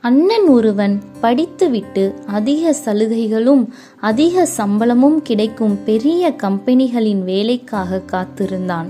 அண்ணன் ஒருவன் படித்துவிட்டு அதிக சலுகைகளும் அதிக சம்பளமும் கிடைக்கும் பெரிய கம்பெனிகளின் வேலைக்காக காத்திருந்தான்.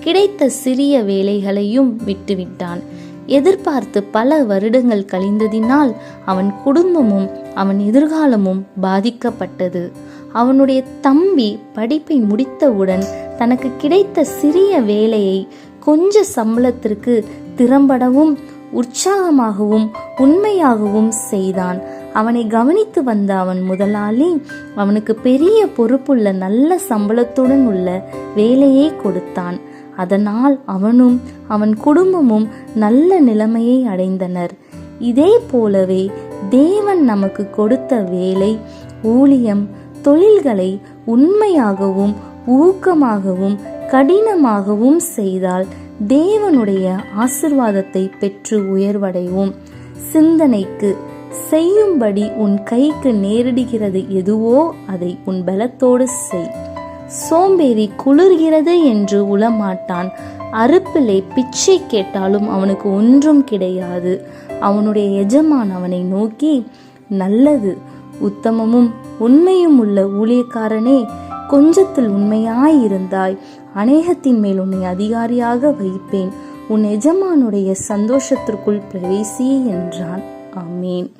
கிடைத்த சிறிய வேலைகளையும் விட்டுவிட்டான். எதிர்பார்த்து பல வருடங்கள் கழிந்ததினால் அவன் குடும்பமும் அவன் எதிர்காலமும் பாதிக்கப்பட்டது. அவனுடைய தம்பி படிப்பை முடித்தவுடன் தனக்கு கிடைத்த சிறிய வேலையை கொஞ்ச சம்பளத்திற்கு திறம்படவும் உற்சாகமாகவும் உண்மையாகவும் செய்தான். அவனை கவனித்து வந்த அவன் முதலாளி அவனுக்கு பெரிய பொறுப்புள்ள நல்ல சம்பளத்துடன் உள்ள வேலையை கொடுத்தான். அதனால் அவனும் அவன் குடும்பமும் நல்ல நிலைமையை அடைந்தனர். இதே போலவே தேவன் நமக்கு கொடுத்த வேலை ஊழியம் தொழில்களை உண்மையாகவும் ஊக்கமாகவும் கடினமாகவும் செய்தால் தேவனுடைய ஆசிர்வாதத்தை பெற்று உயர்வடைவோம். சிந்தனைக்கு செய்யும்படி உன் கைக்கு நேரிடுகிறது எதுவோ அதை உன் பலத்தோடு செய். சோம்பேறி குளிர்கிறது என்று உளமாட்டான். அறுப்பிலே பிச்சை கேட்டாலும் அவனுக்கு ஒன்றும் கிடையாது. அவனுடைய எஜமான் அவனை நோக்கி நல்லது உத்தமமும் உண்மையும் உள்ள ஊழியக்காரனே கொஞ்சத்தில் உண்மையாயிருந்தாய். அநேகத்தின் மேல் உன்னை அதிகாரியாக வைப்பேன். உன் எஜமானுடைய சந்தோஷத்திற்குள் பிரவேசி என்றான். ஆமேன்.